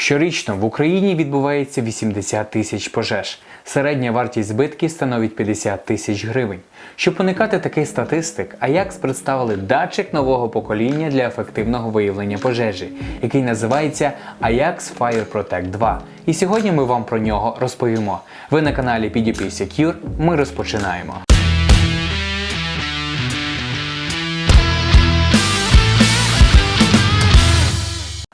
Щорічно в Україні відбувається 80 тисяч пожеж. Середня вартість збитків становить 50 тисяч гривень. Щоб уникати таких статистик, Аякс представили датчик нового покоління для ефективного виявлення пожежі, який називається Ajax Fire Protect 2. І сьогодні ми вам про нього розповімо. Ви на каналі PDP Secure. Ми розпочинаємо.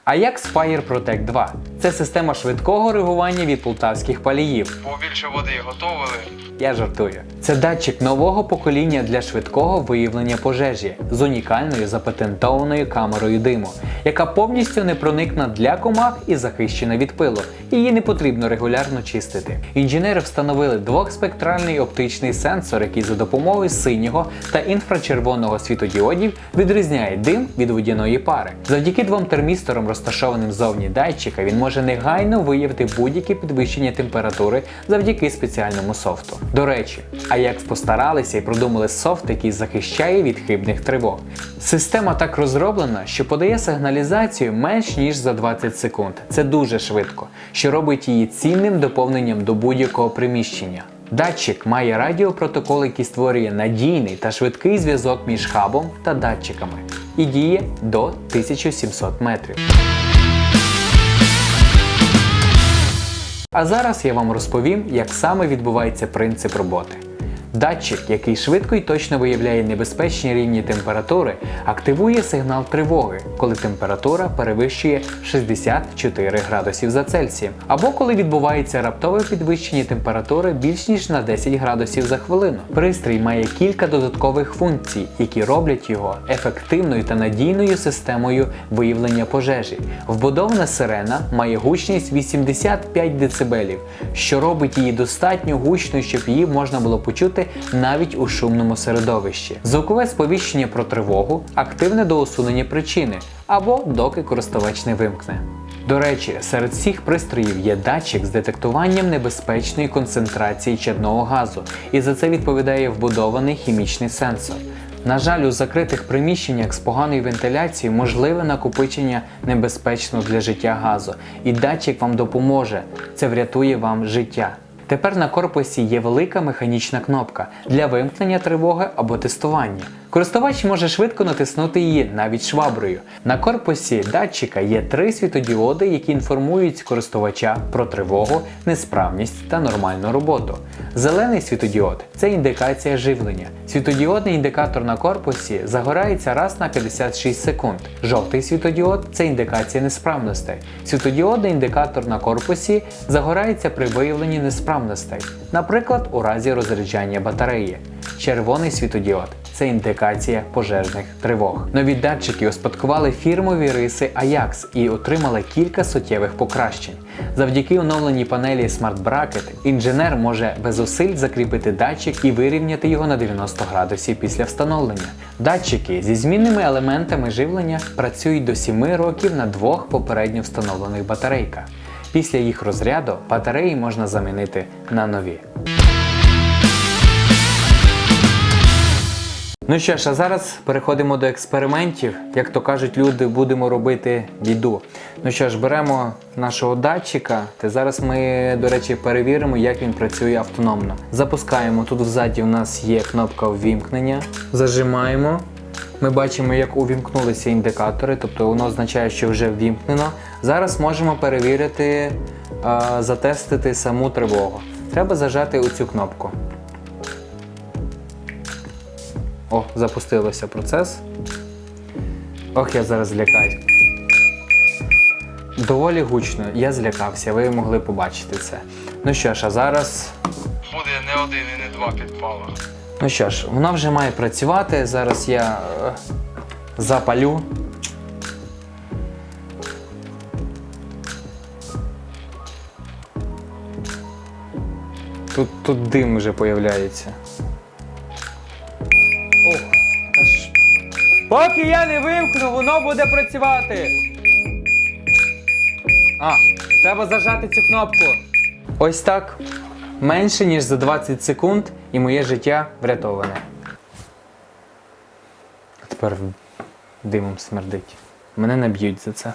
Ajax Fire Protect 2 це система швидкого реагування від полтавських паліїв. Побільше води готовили. Я жартую. Це датчик нового покоління для швидкого виявлення пожежі з унікальною запатентованою камерою диму, яка повністю непроникна для комах і захищена від пилу. Її не потрібно регулярно чистити. Інженери встановили двохспектральний оптичний сенсор, який за допомогою синього та інфрачервоного світодіодів відрізняє дим від водяної пари. Завдяки двом термісторам, розташованим ззовні датчика, він може негайно виявити будь-яке підвищення температури завдяки спеціальному софту. До речі, Ajax постаралися і продумали софт, який захищає від хибних тривог. Система так розроблена, що подає сигналізацію менш ніж за 20 секунд. Це дуже швидко, що робить її цінним доповненням до будь-якого приміщення. Датчик має радіопротокол, який створює надійний та швидкий зв'язок між хабом та датчиками і діє до 1700 метрів. А зараз я вам розповім, як саме відбувається принцип роботи. Датчик, який швидко і точно виявляє небезпечні рівні температури, активує сигнал тривоги, коли температура перевищує 64 градусів за Цельсієм, або коли відбувається раптове підвищення температури більш ніж на 10 градусів за хвилину. Пристрій має кілька додаткових функцій, які роблять його ефективною та надійною системою виявлення пожежі. Вбудована сирена має гучність 85 дБ, що робить її достатньо гучною, щоб її можна було почути навіть у шумному середовищі. Звукове сповіщення про тривогу активне до усунення причини або доки користувач не вимкне. До речі, серед всіх пристроїв є датчик з детектуванням небезпечної концентрації чадного газу, і за це відповідає вбудований хімічний сенсор. На жаль, у закритих приміщеннях з поганою вентиляцією можливе накопичення небезпечного для життя газу, і датчик вам допоможе. Це врятує вам життя. Тепер на корпусі є велика механічна кнопка для вимкнення тривоги або тестування. Користувач може швидко натиснути її навіть шваброю. На корпусі датчика є три світодіоди, які інформують користувача про тривогу, несправність та нормальну роботу. Зелений світодіод це індикація живлення. Світодіодний індикатор на корпусі загорається раз на 56 секунд. Жовтий світодіод це індикація несправностей. Світодіодний індикатор на корпусі загорається при виявленні несправностей, наприклад, у разі розряджання батареї. Червоний світодіод це індикація пожежних тривог. Нові датчики успадкували фірмові риси Ajax і отримали кілька суттєвих покращень. Завдяки оновленій панелі Smart Bracket інженер може без зусиль закріпити датчик і вирівняти його на 90 градусів після встановлення. Датчики зі змінними елементами живлення працюють до 7 років на двох попередньо встановлених батарейках. Після їх розряду батареї можна замінити на нові. Ну що ж, а зараз переходимо до експериментів. Як то кажуть люди, будемо робити біду. Ну що ж, беремо нашого датчика. Та зараз ми, до речі, перевіримо, як він працює автономно. Запускаємо. Тут взаді у нас є кнопка ввімкнення. Зажимаємо. Ми бачимо, як увімкнулися індикатори, тобто воно означає, що вже ввімкнено. Зараз можемо перевірити, затестити саму тривогу. Треба зажати оцю кнопку. О, запустилося процес. Ох, я зараз злякаюсь. Доволі гучно, я злякався, ви могли побачити це. Ну що ж, а зараз. Буде не один і не два підпала. Ну що ж, вона вже має працювати. Зараз я е, запалю. Тут, тут дим вже появляється. Поки я не вимкну, воно буде працювати. А, треба зажати цю кнопку. Ось так. Менше ніж за 20 секунд і моє життя врятоване. А тепер димом смердить. Мене наб'ють за це.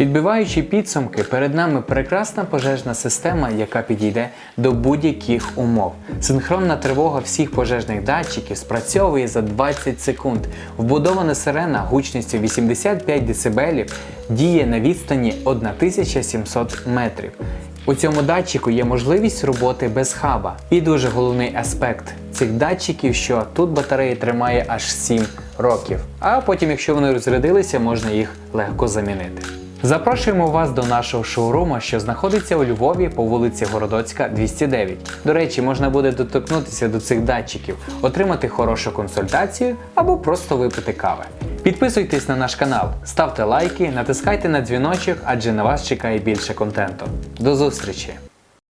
Підбиваючи підсумки, перед нами прекрасна пожежна система, яка підійде до будь-яких умов. Синхронна тривога всіх пожежних датчиків спрацьовує за 20 секунд. Вбудована сирена гучністю 85 дБ діє на відстані 1700 метрів. У цьому датчику є можливість роботи без хаба. І дуже головний аспект цих датчиків, що тут батарея тримає аж 7 років. А потім, якщо вони розрядилися, можна їх легко замінити. Запрошуємо вас до нашого шоуруму, що знаходиться у Львові по вулиці Городоцька, 209. До речі, можна буде доторкнутися до цих датчиків, отримати хорошу консультацію або просто випити кави. Підписуйтесь на наш канал, ставте лайки, натискайте на дзвіночок, адже на вас чекає більше контенту. До зустрічі!